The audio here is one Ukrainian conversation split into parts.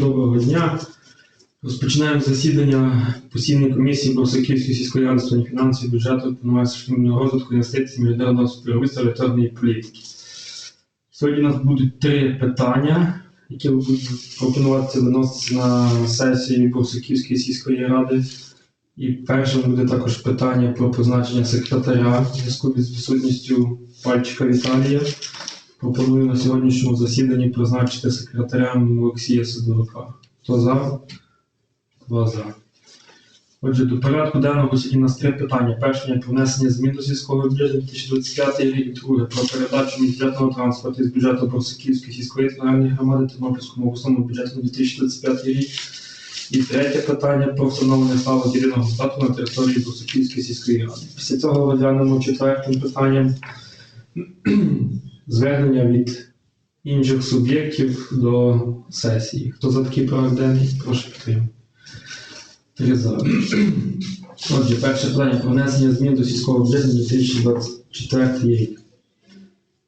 Доброго дня. Розпочинаємо засідання постійної комісії Борсаківської сільської ради фінансів, бюджету, планування розвитку інвестицій, міжнародного співробітництва, електронної політики. Сьогодні у нас будуть три питання, які будуть пропонуватися виноситися на сесію Борсаківської сільської ради. І першим буде також питання про призначення секретаря в зв'язку з відсутністю пальчика Віталія. Пропоную на сьогоднішньому засіданні призначити секретарем Олексія Сидорука. Хто за? Два за. Отже, до порядку денного у нас три питання. Перше про внесення змін до сільського бюджету 2025 рік. Друге про передачу міжбюджетного транспорту з бюджету Борсаківської сільської територіальної громади Тернопільському обласному бюджету на 2025 рік. І третє питання про встановлення ставок єдиного стату на території Борсаківської сільської ради. Після цього розглянемо четвертим питанням звернення від інших суб'єктів до сесії. Хто за такий проект денний, прошу підтримати. Отже, перше питання про внесення змін до сільського бюджету 2024 рік.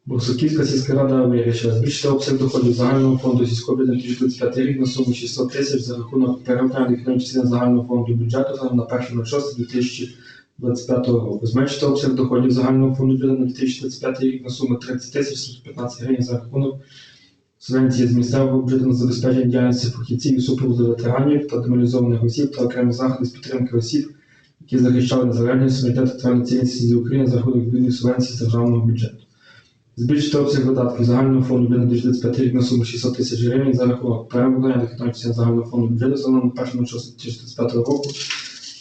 Борсуківська сільська рада вирішила збільшити обсяг доходів загального фонду сільського бюджету на 2025 рік на суму 600 тисяч за рахунок дохідної частини загального фонду бюджету на 1.06.2025 року. Зменшити обсяг доходів загального фонду бюджету на 2025 рік на суму 30 тисяч 715 гривень за рахунок субвенції з місцевого бюджету на забезпечення діяльності фахівців і супроводу ветеранів та демобілізованих осіб та окремих заходів з підтримки осіб, які захищали незалежність, суверенітет та цілісність України за рахунок відповідних субвенцій з державного бюджету. Збільшити обсяг видатків загального фонду бюджету на 2025 рік на суму 600 тисяч гривень за рахунок перевиконання дохідної загального фонду бюджету за на 1.06.2025 року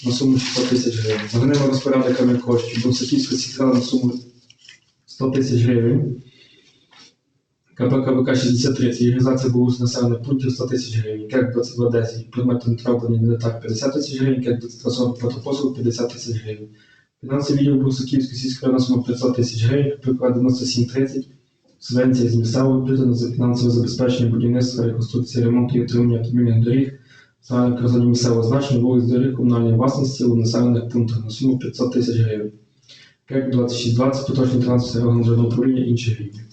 на суму 600 тисяч гривень. Загальними розпорядниками коштів Бурсаківська сільська на суму 100 тисяч гривень. КПКВК 63, реалізація було населених пунктів 100 тисяч гривень, КЕК 2210, предметом травлення не так 50 тисяч гривень, КЕК 2240 протопослуг 50 тисяч гривень. Фінансовий відділ Бурсаківської сільської ради на суму 500 тисяч гривень, приклад 9730, субвенція з місцевого бюджету за фінансове забезпечення будівництва, реконструкції, ремонту і утримання автомобільних доріг, загальних казані місцевого значення, вулиць доріг комунальної власності у населених пунктах на суму 500 тисяч гривень. КЕК 2620, поточний транспорт організованого управління інших рівнів.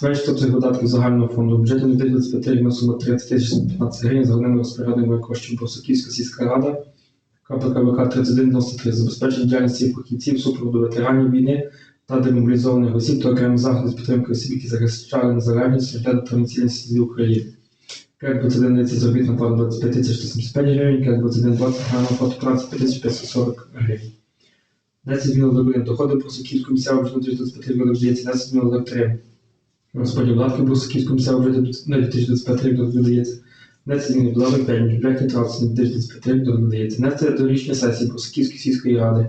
Зменшити обсяг видатків загального фонду бюджету 2025 рік на суму 30 тисяч 15 гривень за головними розпорядниками коштів Борсуківська сільська рада, КПКВК 3193, забезпечення діяльності фахівців, супроводу ветеранів війни та демобілізованих осіб та окремих заходів з підтримки осіб, які захищали незалежність, суверенітет та цілісність України. КЕК 2130 заробітна плата 25 тисяч 175 гривень, КЕК 2120 грана плата 15 тисяч 540 гривень. 10 змін до доходи Борсуківського місцевого бюджету 2025 рік додається 10 змін 3. Розподіл видатків Брусаківського місцевого бюджету на 2025 рік додається. Внести зміни до додаток 5 міжбюджетних трансфертів на 2025 рік додається. Внести до рішення сесії Брусаківської сільської ради.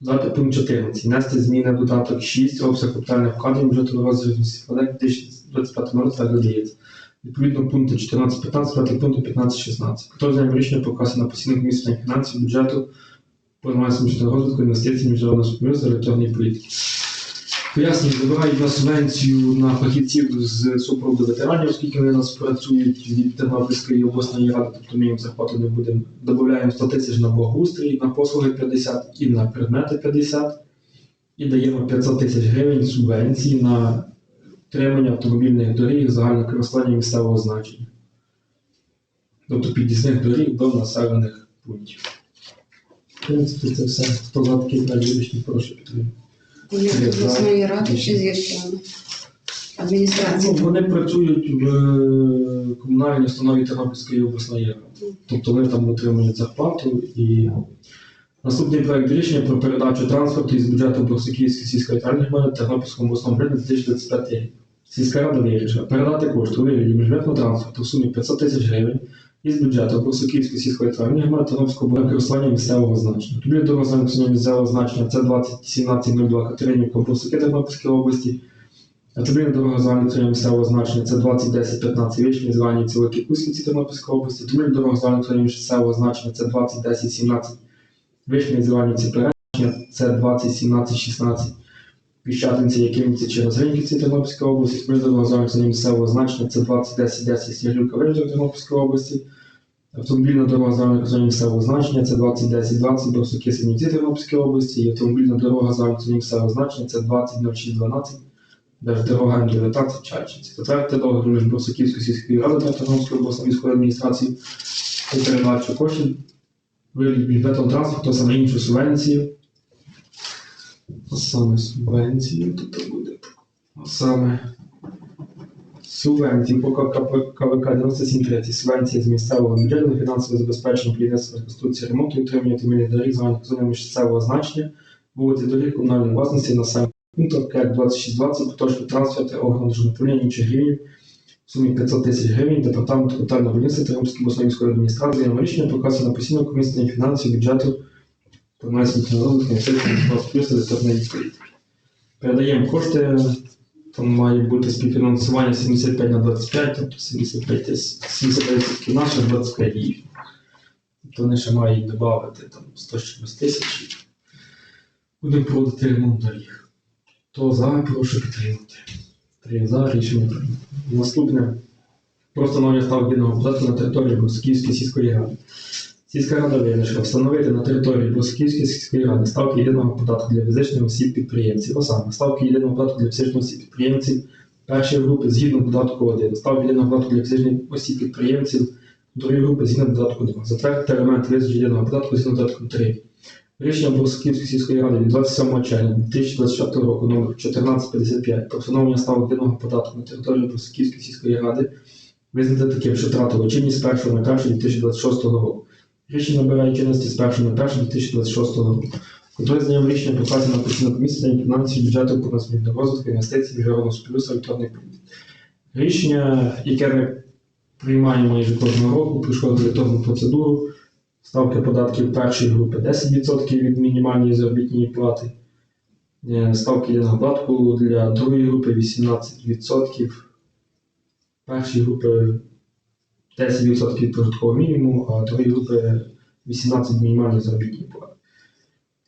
Додати пункт 14. Внести зміни додаток 6 обсяг капітальних вкладень бюджету розвитку складає 2025 році додається. Відповідно пункти 14-15, проти пункту 15-16. Хто за рішення показано на постійну комісію фінансів, бюджету, планування бюджетного розвитку, інвестицій, міжнародного співробітництва, електронної політики. Пояснюю, вибирають на субвенцію на фахівців з супроводу ветеранів, оскільки вони у нас працюють від Тернопільської обласної ради, тобто ми їм зарплату не будемо. Додаємо 100 тисяч на благоустрій, на послуги 50 і на предмети 50. І даємо 500 тисяч гривень субвенції на утримання автомобільних доріг загального користування місцевого значення. Тобто під'їзних доріг до населених пунктів. В принципі, це все. Хто за такий проект прошу підтримати. Вони обласної ради чи з якими? Ну, Адміністрації. вони працюють в е, комунальній установі Тернопільської обласної ради. Тобто вони там отримують зарплату і наступний проект рішення про передачу транспорту із бюджету Борсуківської сільської громади Тернопільському обласному бюджету 2025 рік. Сільська рада вирішила передати кошти у вигляді міжбюджетного транспорту в сумі 500 тисяч гривень із бюджету Борсуківської сільської територіальної громади Тернопільського обласного користування місцевого значення. Тобі дорога санкціонування місцевого значення це 201702 Катеринівка Борсуки Тернопільської області. Автомобільна дорога загального місцевого значення це 2010-15 вічні звані Цілики Кузьківці Тернопільської області. Автомобільна дорога загального місцевого значення це 2010-17 вічні звані Перечня, це 2017-16 Піщатинці, Якимівці чи Розгриньківці Тернопільської області. Дорога загального територіального місцевого значення це 2010-10 Сніглюка Виждок Тернопільської області. Автомобільна дорога загального територіального місцевого значення це 2010-20 Борсуки Синівці Тернопільської області. І автомобільна дорога загального територіального місцевого значення це 2006-12 Держдорога М19 Чайчинці. Затвердити договір між Борсуківською сільською радою та Тернопільською обласною військовою адміністрацією і передачу коштів вигляді бюджетом транспорту, а саме іншу субвенцію. А саме субвенцію тут буде. А саме субвенцію по КВК 9730 субвенція з місцевого бюджету на фінансове забезпечення будівництва реконструкції ремонту і утримання автомобільних доріг загальних зонами місцевого значення, вулиці доріг комунальної власності на саме пунктах КЕК 2620, поточні трансферти, органу державного управління інших гривень в сумі 500 тисяч гривень департаменту капітального будівництва Тернопільської обласної міської адміністрації рішення показано на постійну комісію фінансів бюджету на розвиток інвестицій плюс та державної. Передаємо кошти, там має бути співфінансування 75 на 25, тобто 75 тисяч, 75 наших, 25 їх. Тобто вони ще мають додати там 100 з чимось тисяч. Будемо проводити ремонт доріг. То за, прошу підтримати. Три за рішення. Наступне про встановлення ставок єдиного податку на території Брусківської сільської ради. Сільська рада вирішила встановити на території Брусківської сільської ради ставки єдиного податку для фізичних осіб підприємців. А саме ставки єдиного податку для фізичних осіб підприємців першої групи згідно податку 1, ставки єдиного податку для фізичних осіб підприємців другої групи згідно податку 2. Затвердити елемент визначення єдиного податку згідно податку 3. Рішення Брусківської сільської ради від 27 червня 2024 року номер 1455 про встановлення ставок єдиного податку на території Брусківської сільської ради визнати таким, що втратило чинність з 1 на 1 2026 року. Рішення набирає чинності з 1 на 1 2026 року. Контроль рішення показано на постійну комісію на фінансів бюджету по до розвитку інвестицій міжнародного співпрацю електронних політик. Рішення, яке ми приймаємо майже кожного року, пройшло регуляторну процедуру. Ставки податків першої групи 10% від мінімальної заробітної плати. Е, Ставки єдиного податку для другої групи 18%. Першої групи 10% від прожиткового мінімуму, а другої групи 18% мінімальної заробітної плати.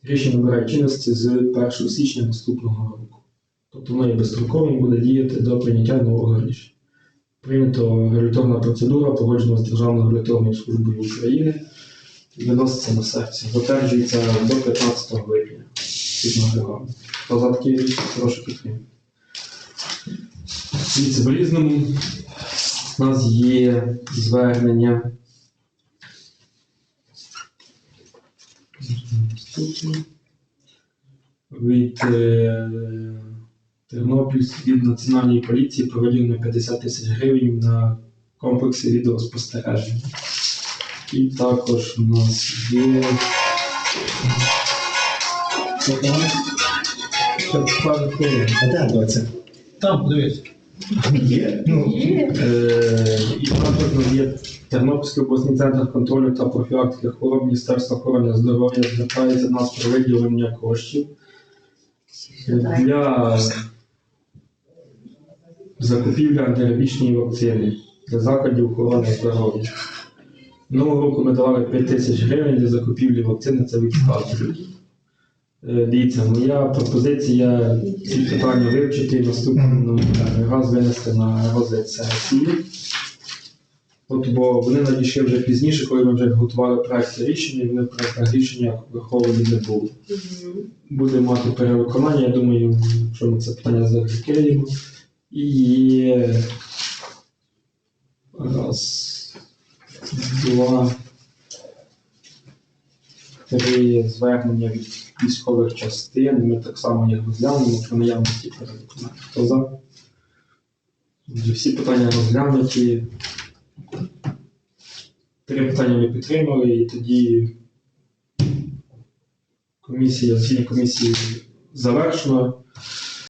Рішення набирає чинності з 1 січня наступного року. Тобто воно є безстроковим, буде діяти до прийняття нового рішення. Прийнято регуляторна процедура, погоджена з Державною регуляторною службою України виноситься на секцію. Затверджується до 15 липня. Регламенту. Хто за такі прошу підтримати. Дивіться, в різному у нас є звернення. Від е, Тернопільської від Національної поліції про виділення 50 тисяч гривень на комплекси відеоспостереження. І також у нас є. Ще пару хвилин. А де доця? Там, подивись. Є? Ну, Е, І також є Тернопільський обласний центр контролю та профілактики хвороб Міністерства охорони здоров'я звертається до нас про виділення коштів для закупівлі антирабічної вакцини для закладів охорони здоров'я. Минулого року ми давали 5 тисяч гривень для закупівлі вакцини, це від. Е, Дивіться, моя пропозиція ці питання вивчити і наступного раз винести на розгляд сесії. От, бо вони надійшли вже пізніше, коли ми вже готували проект рішення, і вони в проектах рішення враховані не були. Буде мати перевиконання, я думаю, що ми це питання закриємо. І раз, два, три звернення від військових частин. Ми так само їх розглянемо про наявності перевиконання. Хто за? Всі питання розглянуті. Три питання ми підтримали, і тоді комісія, засідання комісії завершено.